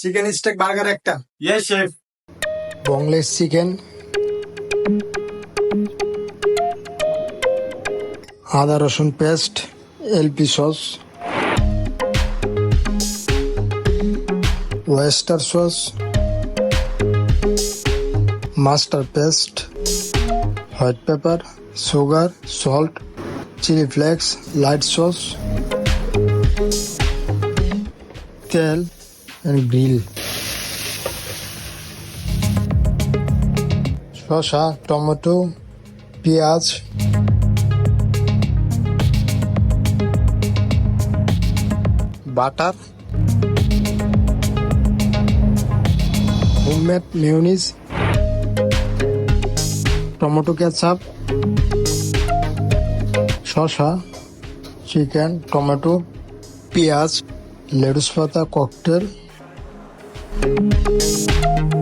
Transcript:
Chicken steak burger একটা। Yes chef boneless chicken আদা রসুন paste LP sauce oyster sauce mustard paste white pepper sugar salt chilli flakes light sauce তেল। Grill শসা tomato পেঁয়াজ butter homemade mayonnaise tomato ketchup শসা chicken tomato পেঁয়াজ lettuce পাতা cocktail Música